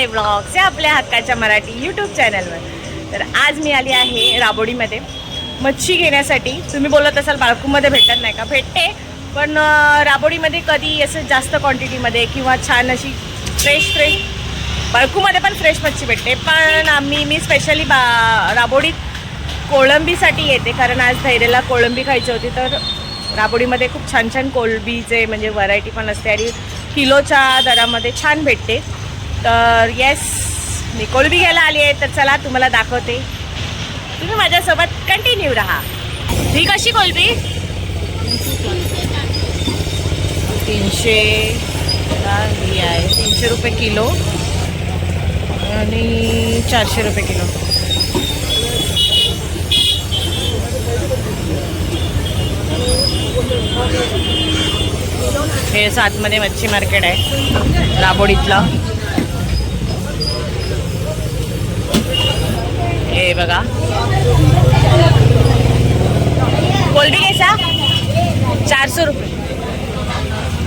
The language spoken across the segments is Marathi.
स्वागत ब्लॉग्स या आपल्या हक्काच्या मराठी यूट्यूब चॅनलवर तर आज मी आली आहे राबोडीमध्ये. मच्छी घेण्यासाठी. तुम्ही बोलत असाल बाळकूमध्ये भेटत नाही का? भेटते. पण राबोडीमध्ये कधी असं जास्त क्वांटिटीमध्ये किंवा छान अशी फ्रेश फ्रेश बाळकूमध्ये पण फ्रेश मच्छी भेटते. पण आम्ही मी स्पेशली बा राबोडीत कोळंबीसाठी येते. कारण आज धैर्याला कोळंबी खायची होती. तर राबोडीमध्ये खूप छान छान कोळंबीचे म्हणजे व्हरायटी पण असते. आणि किलोच्या दरामध्ये छान भेटते. तर येस मी कोळंबी घ्यायला आली आहे तर चला तुम्हाला दाखवते. तुम्ही माझ्यासोबत कंटिन्यू राहा. ही कशी कोळंबी तीनशे ही आहे. तीनशे रुपये किलो आणि चारशे रुपये किलो. हे सातमध्ये मच्छी मार्केट आहे राबोडीतलं हे बघा. कोलबी कैसा चारशे रुपये.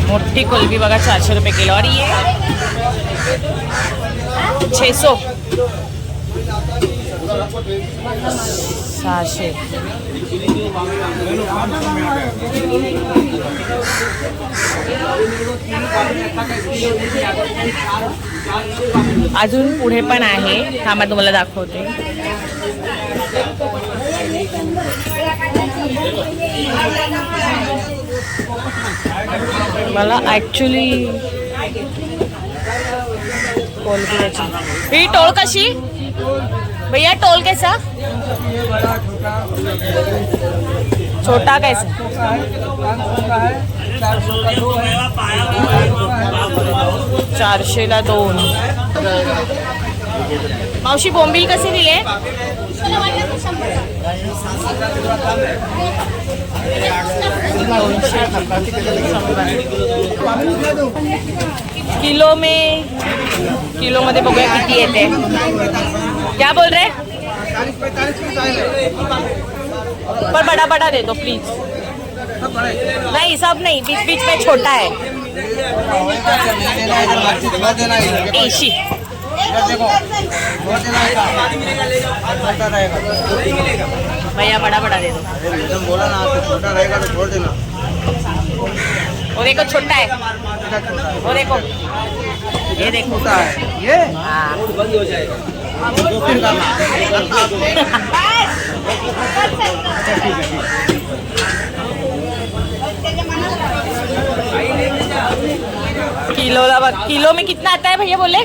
मोठी कोलबी बघा चारशे रुपये किलो. और ये छे सहाशे. अजून पुढे पण आहे. थांबा तुम्हाला दाखवते. मला ॲक्च्युली ही टोल कशी? भैया टोल कैसा? छोटा कैसा? चारशेला दोन. मावशी, बोंबील कसे दिले? किलो में किलो मध्ये बघूया किती क्या बोल रहे? पर बड़ा बड़ा दे दो प्लीज़ नहीं सब नहीं. बीच बीच में छोटा है ऐसी भैया, बड़ा बड़ा दे दो। बोला ना आपको छोटा रहेगा तो छोड़ देना वो देखो, छोटा है। वो देखो। ये देखो। छोटा है। ये बंद हो जाएगा किलो किलो में कितना आता है भैया बोले?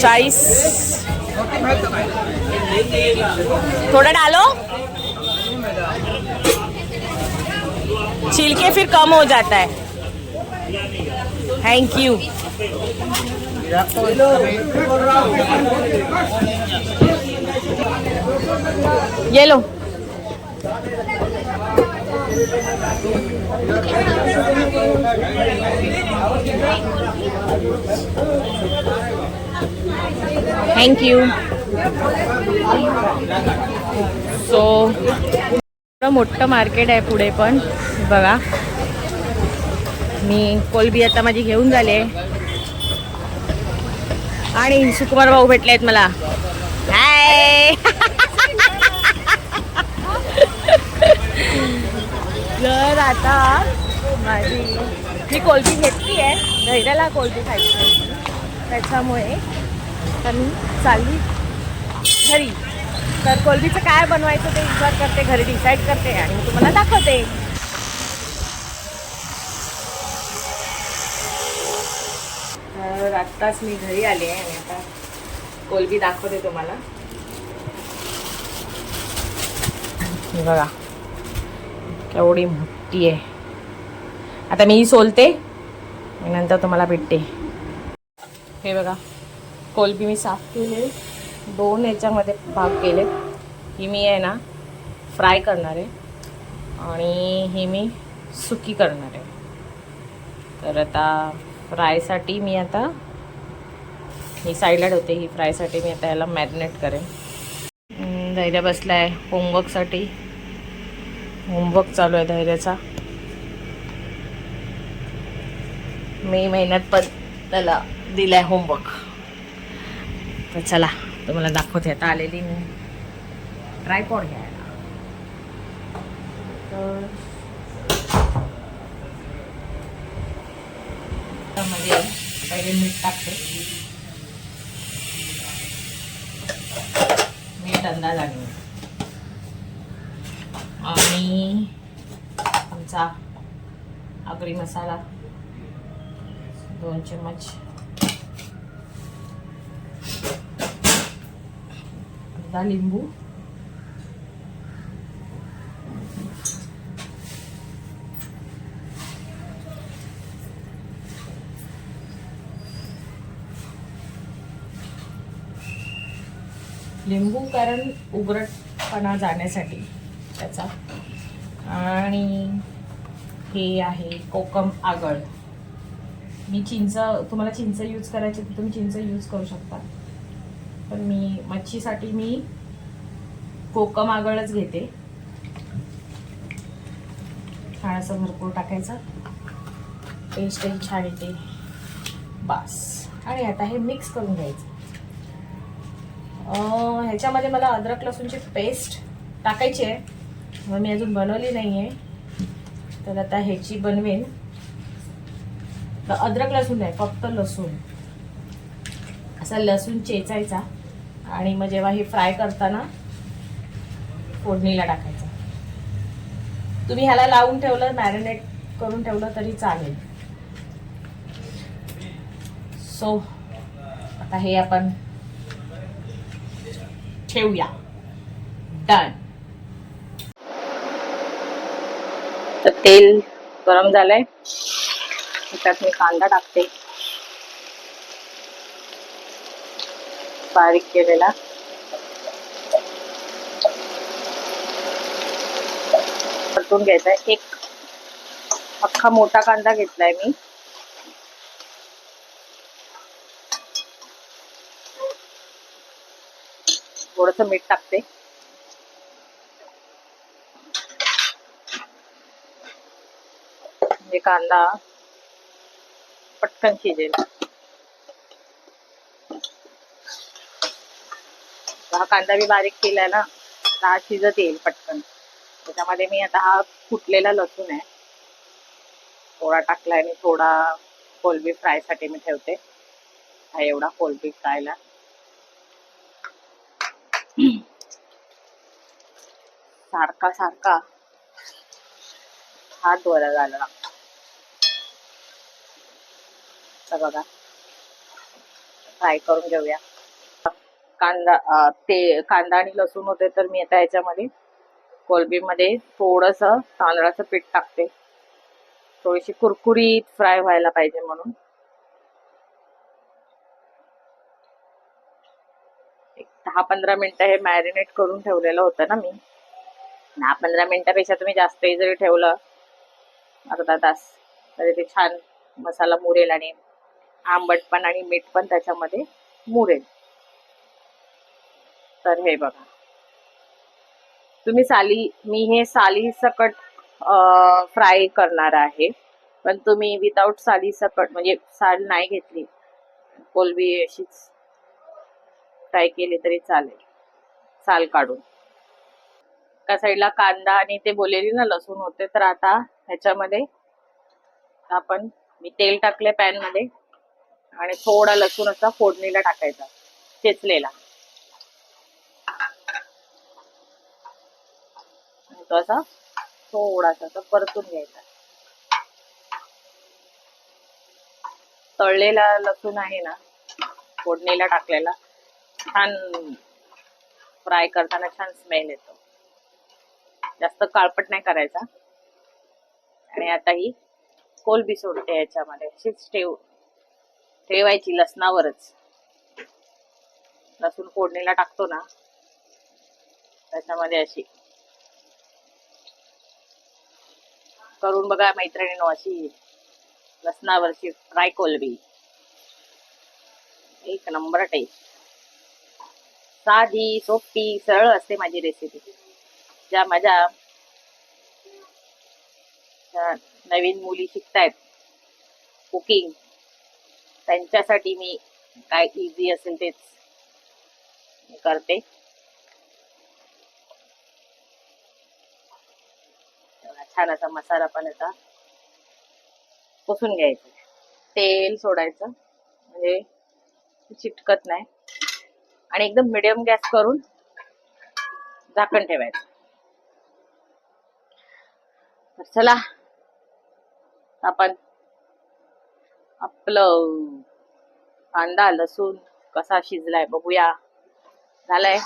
चालीस। थोड़ा डालो। छिलके फिर कम हो जाता है। थैंक यू ये लो। थँक्यू सो मोठं मार्केट आहे पुढे पण. बघा. मी कोलबी आता माझी घेऊन झाले आणि सुकुमार भाऊ भेटले आहेत मला. हाय तर आता माझी मी कोल्फी घेतली आहे धैर्याला कोल्फी खायची त्याच्यामुळे तर मी चालली घरी. तर कोलबीचं काय बनवायचं ते विचार करते घरी डिसाईड करते आणि मी तुम्हाला दाखवते. तर आत्ताच मी घरी आले आहे आणि आता कोलबी दाखवते तुम्हाला. बघा. केवढी मोठी आहे. आता मी सोलते. नंतर तुम्हाला भेटते. हे बघा कोलबी मी साफ केले. दोन याच्यामध्ये भाग केले. ही मी आहे ना फ्राय करणार आहे. आणि ही मी सुकी करणार आहे. तर आता फ्रायसाठी मी आता ही साईडला ठेवते. ही फ्रायसाठी मी आता याला मॅरिनेट करेन. जायला बसला आहे होमवर्कसाठी होमवर्क चालू आहे धैर्याचा. मे महिन्यात पण त्याला दिलाय होमवर्क तर चला तुम्हाला दाखवते. आता आलेली मी. ट्रायपॉड घ्यायला. तर त्यामध्ये पहिले मीठ टाकते. मीठ अंदाजाने आणि आमचा आगरी मसाला दोन चम्मच. अर्धा लिंबू. लिंबू कारण उग्रटपणा जाण्यासाठी. त्याचा. आणि हे आहे कोकम आगळ. मी चिंच तुम्हाला चिंच यूज करायची तर तुम्ही चिंच यूज करू शकता. पण मी मच्छीसाठी मी कोकम आगळच घेते. छान असं भरपूर टाकायचं. टेस्टही छान येते. बास. आणि आता हे मिक्स करून घ्यायचं. ह्याच्यामध्ये मला अद्रक लसूणची पेस्ट टाकायची आहे. मग मी अजून बनवली नाही आहे तर आता ह्याची बनवेन. तर अद्रक लसूण नाही फक्त लसूण. असा लसूण चेचायचा आणि मग जेव्हा हे फ्राय करताना फोडणीला टाकायचा. तुम्ही ह्याला लावून ठेवलं मॅरिनेट करून ठेवलं तरी चालेल. सो आता हे आपण ठेवूया. डन तर तेल गरम झालंय. त्यात मी कांदा टाकते. बारीक केलेला. परतून घ्यायचा. एक अख्खा मोठा कांदा घेतलाय मी. थोडस मीठ टाकते म्हणजे कांदा पटकन शिजेल. हा कांदा मी बारीक केलाय ना हा शिजत येईल पटकन. त्याच्यामध्ये मी आता हा फुटलेला लसूण आहे. थोडा टाकलाय आणि थोडा कोलबी फ्रायसाठी मी ठेवते. हा एवढा कोलबी फ्रायला. सारखा सारखा हात वरा झाला. तर बघा. फ्राय करून घेऊया. कांदा ते कांदा आणि लसूण होते तर मी आता याच्यामध्ये कोलबीमध्ये थोडस तांदळाचं पीठ टाकते. थोडीशी कुरकुरीत फ्राय व्हायला पाहिजे म्हणून. एक दहा पंधरा मिनिटं हे मॅरिनेट करून ठेवलेलं होतं ना मी. दहा पंधरा मिनिटापेक्षा तुम्ही जास्तही जरी ठेवलं अर्धा तास तरी ते छान मसाला मुरेल आणि आंबट पण आणि मीठ पण त्याच्यामध्ये मुरेल. तर हे बघा. तुम्ही साली मी हे साली सकट फ्राय करणार आहे. पण तुम्ही विदाऊट साली सकट म्हणजे साल नाही घेतली. कोलबी अशीच फ्राय केली तरी चालेल. साल काढून. का साईडला कांदा आणि ते बोललेली ना लसूण होते तर आता ह्याच्यामध्ये आपण मी तेल टाकले पॅनमध्ये आणि थोडा लसूण असा फोडणीला टाकायचा चेचलेला तो असा थोडासा असा परतून घ्यायचा. तळलेला लसूण आहे ना फोडणीला टाकलेला छान फ्राय करताना छान स्मेल येतो. जास्त काळपट नाही करायचा. आणि आता ही कोलबी सोडते याच्यामध्ये अशीच ठेव ठेवायची लसणावरच. लसूण फोडणीला टाकतो ना त्याच्यामध्ये अशी. करून बघा मैत्रिणीनो अशी लसणावरची फ्राय कोलबी. एक नंबर टेस्ट साधी सोपी सरळ असते माझी रेसिपी ज्या माझ्या नवीन मुली शिकतायत कुकिंग त्यांच्यासाठी मी काय इझी असेल तेच करते. छान असा मसाला पण याचा पुसून घ्यायचा. तेल सोडायचं. म्हणजे चिटकत नाही. आणि एकदम मिडियम गॅस करून झाकण ठेवायचं. तर चला आपण आपलं कांदा लसूण कसा शिजलाय बघूया. झालाय?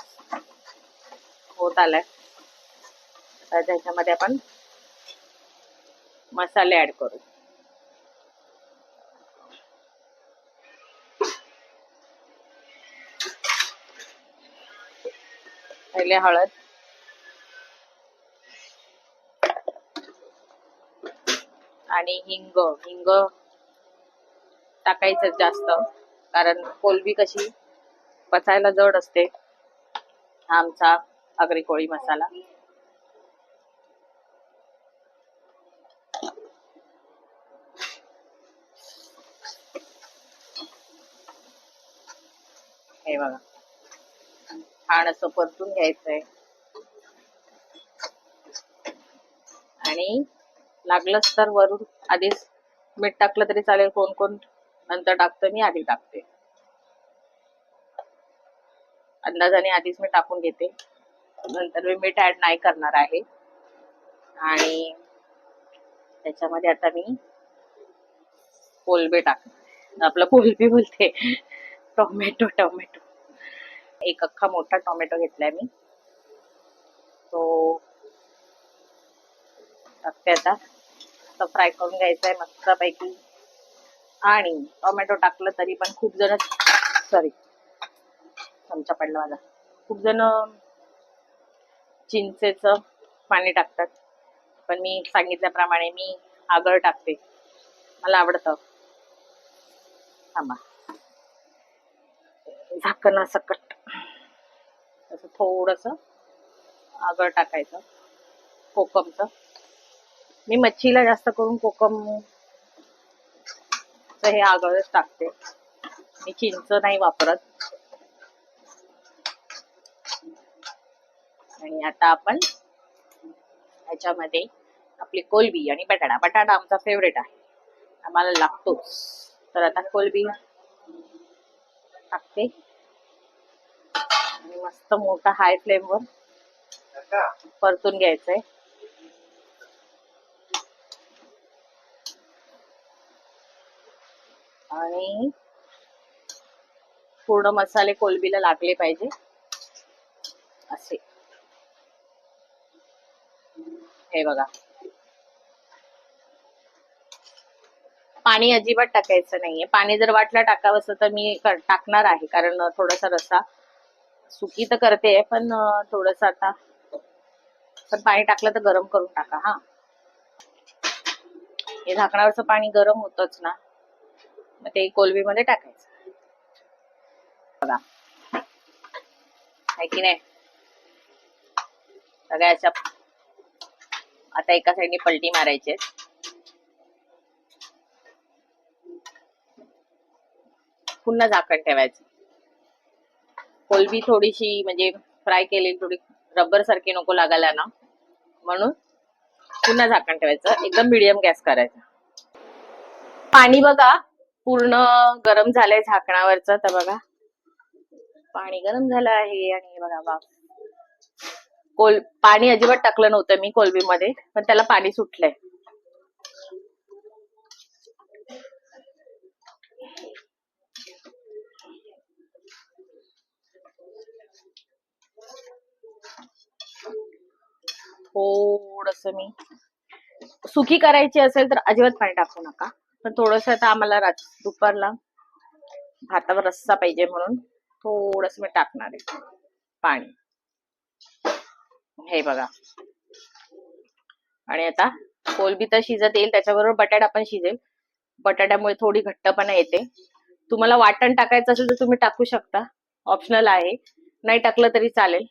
होत आलाय. तर त्याच्यामध्ये आपण मसाले ऍड करू. पहिले हळद. आणि हिंग. हिंग टाकायचं जास्त. कारण कोलबी कशी पचायला जड असते. हा आमचा आगरी कोळी मसाला. हे बघा. छान असं परतून घ्यायचंय. आणि लागलंच तर वरून आधीच मीठ टाकलं तरी चालेल. कोण कोण नंतर टाकतो मी आधी टाकते. अंदाजाने आधीच मी टाकून घेते. नंतर मी मीठ ऍड नाही करणार आहे. आणि त्याच्यामध्ये आता मी कोलबे टाकणार. आपलं कोलबी बोलते. Tomato tomato. एक अख्खा मोठा टोमॅटो घेतलाय मी. तो टाकते आता. तो फ्राय करून घ्यायचा आहे मस्तपैकी. आणि टोमॅटो टाकलं तरी पण खूप जण सॉरी चमचा पडला माझा. खूप जण चिंचेचं पाणी टाकतात. पण मी सांगितल्याप्रमाणे मी आगळ टाकते. मला आवडतं. थांबा. झाकणा सकट असं थोडस आगळ टाकायचं. कोकमचं. मी मच्छीला जास्त करून कोकम हे आगळच टाकते. मी चिंच नाही वापरत. आणि आता आपण ह्याच्यामध्ये आपली कोलबी आणि बटाटा. बटाटा आमचा फेवरेट आहे. आम्हाला लागतोच. तर आता कोलबी टाकते. आणि मस्त मोठा हाय फ्लेमवर परतून घ्यायचंय. आणि पूर्ण मसाले कोलबीला लागले पाहिजे. असे. हे बघा. पाणी अजिबात टाकायचं नाहीये. पाणी जर वाटलं टाकावंसं तर मी टाकणार आहे. कारण थोडासा रस्सा सुकी तर करते पण थोडस आता पण पाणी टाकलं तर गरम करून टाका हा. हे झाकणावरचं पाणी गरम होतच ना. मग ते कोलबीमध्ये टाकायचं. बघा. आहे की नाही? सगळ्याच्या आता एका साईडने पलटी मारायची पुन्हा झाकण ठेवायचं. कोलबी थोडीशी म्हणजे फ्राय केलेली थोडी रबर सारखी नको लागायला ना. म्हणून पुन्हा झाकण ठेवायचं. एकदम मिडियम गॅस करायचा. पाणी बघा. पूर्ण गरम झालंय झाकणावरचं. तर बघा. पाणी गरम झालं आहे आणि बघा बाप कोल पाणी अजिबात टाकलं नव्हतं मी कोलबीमध्ये पण त्याला पाणी सुटलंय. थोडस मी सुकी करायची असेल तर अजिबात पाणी टाकू नका. पण थोडस आता आम्हाला रात दुपारला भातावर रस्सा पाहिजे म्हणून थोडस मी टाकणार आहे पाणी. हे बघा. आणि आता कोलबी तर शिजत येईल त्याच्याबरोबर बटाटा पण शिजेल. बटाट्यामुळे थोडी घट्टपणा येते. तुम्हाला वाटण टाकायचं असेल तर तुम्ही टाकू शकता. ऑप्शनल आहे. नाही टाकलं तरी चालेल.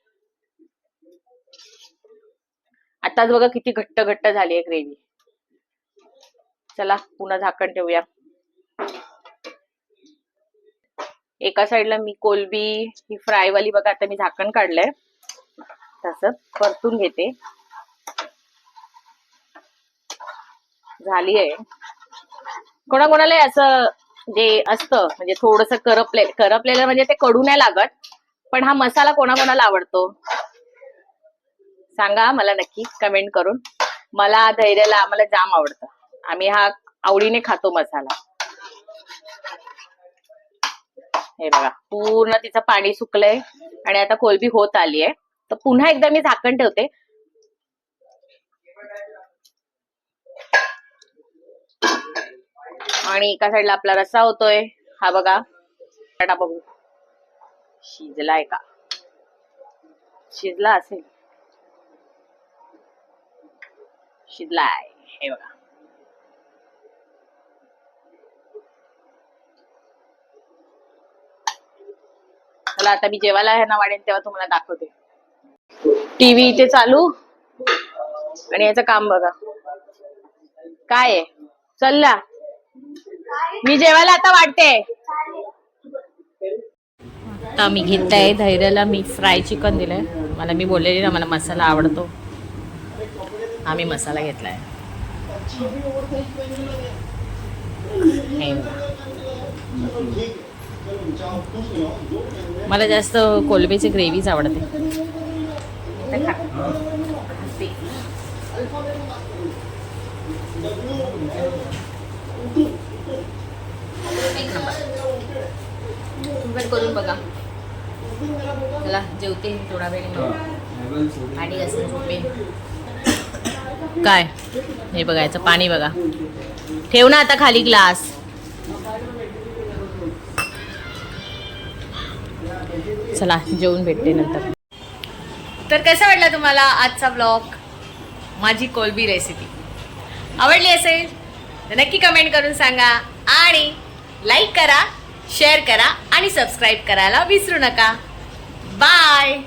आताच बघा किती घट्ट घट्ट झाली आहे ग्रेव्ही. चला पुन्हा झाकण ठेवूया. एका साईडला मी कोलबी ही फ्रायवाली बघा आता मी झाकण काढलंय. तसं परतून घेते. झाली आहे. कोणाकोणाला असं जे असतं म्हणजे थोडस करपले करपलेलं म्हणजे ते कडू नाही लागत पण हा मसाला कोणाकोणाला आवडतो? सांगा मला नक्की कमेंट करून. मला धैर्याला आम्हाला जाम आवडतं. आम्ही हा आवडीने खातो मसाला. हे बघा पूर्ण तिचं पाणी सुकलंय आणि आता कोलबी होत आली आहे तर पुन्हा एकदा मी झाकण ठेवते. आणि एका साईडला आपला रस्सा होतोय. हा बघा. बटाटा बघू. शिजलाय का? शिजला असेल. शिजलाय. हे बघा. चला आता मी जेवायला ह्यांना वाढेन तेव्हा तुम्हाला दाखवते. टीव्ही इथे चालू. आणि याचं काम बघा. काय आहे? चलला मी जेवायला आता वाटते आता मी घेत आहे धैर्याला मी फ्राय चिकन दिलंय. मला मी बोललेली ना मला मसाला आवडतो. आम्ही मसाला घेतलाय. हे मला जास्त कोलबीची ग्रेव्हीच आवडते. पण करून बघा. चला जेवते थोडा वेळ आणि असं झोपेन. काय? हे बघायचं पाणी बघा. ठेव ना आता खाली ग्लास. चला जेवून भेटते नंतर. तर कसा वाटला तुम्हाला आजचा ब्लॉग माझी कोलबी रेसिपी आवडली असेल तर नक्की कमेंट करून सांगा आणि लाईक करा शेअर करा आणि सबस्क्राईब करायला विसरू नका. बाय